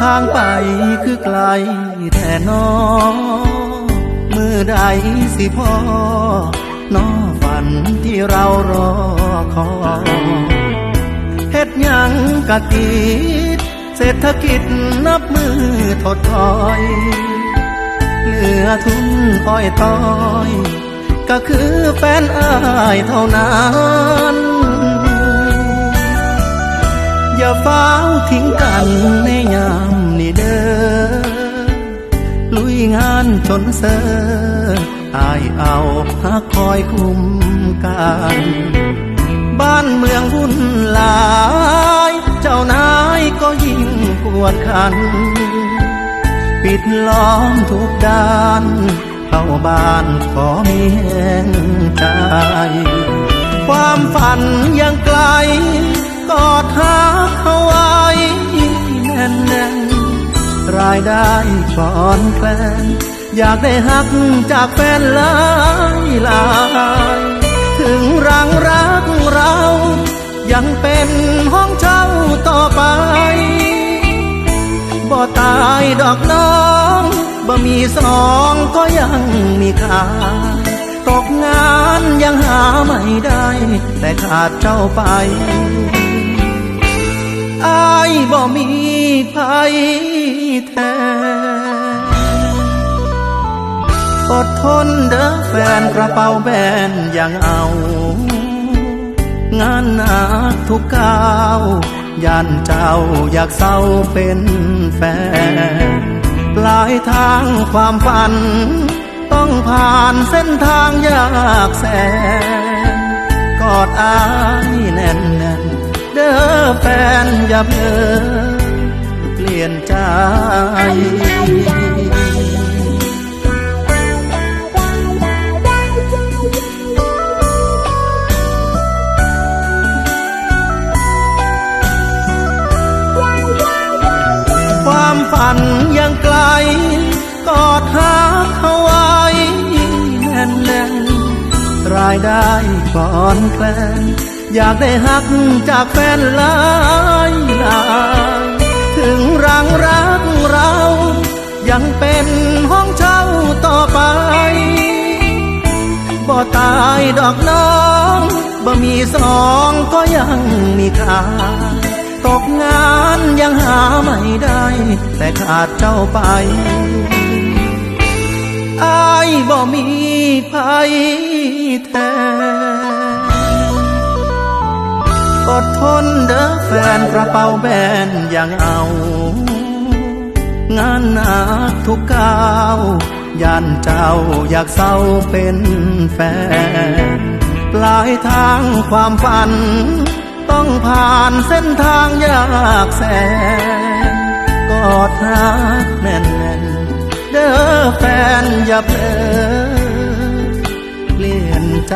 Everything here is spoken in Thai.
ทางไปคือไกลแท่น้อมือใดสิพ่อน้อฝันที่เรารอคอยเฮ็ดยังกะกีดเศรษฐกิจนับมือถดถอยเหลือทุนอ้อยต้อย ก็คือแฟนอายเท่านั้น อย่าฟ้าวทิ้งกันในยามนี้เด้อลุยงานจนเสออายเอาหักคอยคุ้มกันบ้านเมืองวุ่นลาย เจ้านายก็ยิ่งปวดขัน ปิดล้อมทุกด้าน เข้าบ้านขอมีแห่งใจ ความฝันยังไกล กอดหาเขาไว้แน่นแน่นรายได้ก่อนแคลนอยากได้หักจากแฟนหลายหลายถึงรังรักเรา ยังเป็นห้องเช่าต่อไปบ่ตายดอกน้องบ่มีสองก็ยังมีค่าตกงานยังหาไม่ได้ แต่ขาดเจ้าไป อายบ่มีภัยแท้อดทนเด้อแฟนกระเป๋าแบนยังเอา งานหนักทุกก้าวยันเจ้าอยากเศร้าเป็นแฟนปลายทางความฝัน ต้องผ่านเส้นทางยากแสน กอดอายแน่นแน่น เด้อแฟนอย่าเพ้อเปลี่ยนใจความฝันยังไกล กอดหาเขาไว้แน่นแน่นรายได้ก่อนแคลน อยากได้หักจากแฟนหลายหลายถึงรังรักเรา ยังเป็นห้องเช่าต่อไปบ่ตายดอกน้องบ่มีสองก็ยังมีค่าตกงานยังหาไม่ได้ แต่ขาดเจ้าไปอายบ่มีภัยแท้ อดทนเด้อแฟนกระเป๋าแบนยังเอา งานหนักทุกก้าวยันเจ้าอยากเศร้าเป็นแฟน ปลายทางความฝัน ต้องผ่านเส้นทางยากแสน กอดหักแน่นๆเด้อแฟนอย่าเพลอเปลี่ยนใจ